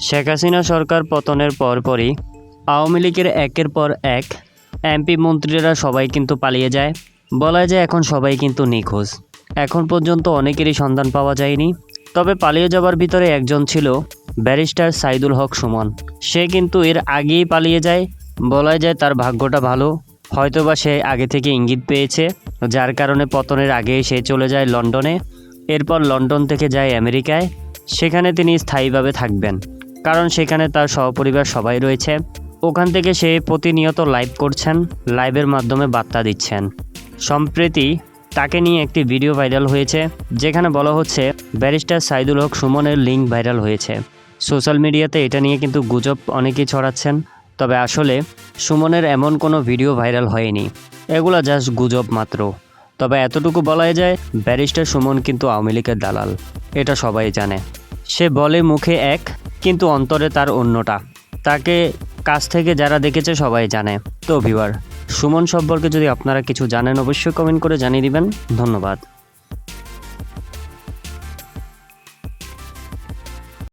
শেখ হাসিনা সরকার পতনের পরপরই আওয়ামী লীগের একের পর এক এমপি মন্ত্রীরা সবাই কিন্তু পালিয়ে যায়। বলা যায় এখন সবাই কিন্তু নিখোঁজ। এখন পর্যন্ত অনেকেরই সন্ধান পাওয়া যায়নি। তবে পালিয়ে যাবার ভিতরে একজন ছিল ব্যারিস্টার সাইদুল হক সুমন। সে কিন্তু এর আগেই পালিয়ে যায়। বলা যায় তার ভাগ্যটা ভালো। হয়তোবা সে আগে থেকে ইঙ্গিত পেয়েছে, যার কারণে পতনের আগেই সে চলে যায় লন্ডনে। এরপর লন্ডন থেকে যায় আমেরিকায়। সেখানে তিনি স্থায়ীভাবে থাকবেন। কারণ সেখানে তার সহপরিবার সবাই রয়েছে। ওখান থেকে সে প্রতিনিয়ত লাইভ করছেন লাইভের মাধ্যমে বার্তা দিচ্ছেন। সম্প্রতি তাকে নিয়ে একটি ভিডিও ভাইরাল হয়েছে, যেখানে বলা হচ্ছে ব্যারিস্টার সাইদুল হক সুমনের লিঙ্ক ভাইরাল হয়েছে। সোশ্যাল মিডিয়াতে এটা নিয়ে কিন্তু গুজব অনেকেই ছড়াচ্ছেন, তবে আসলে সুমনের এমন কোনো ভিডিও ভাইরাল হয়নি। এগুলো জাস্ট গুজব মাত্র। তবে এতটুকু বলাই যায়, ব্যারিস্টার সুমন কিন্তু আওয়ামী লীগের দালাল। এটা সবাই জানে। সে বলে মুখে এক কিন্তু অন্তরে তার অন্যটা। তাকে কাছ থেকে যারা দেখেছে সবাই জানে। তো ভিউয়ার সুমন সম্পর্কে যদি আপনারা কিছু জানেন, অবশ্যই কমেন্ট করে জানিয়ে দিবেন। ধন্যবাদ।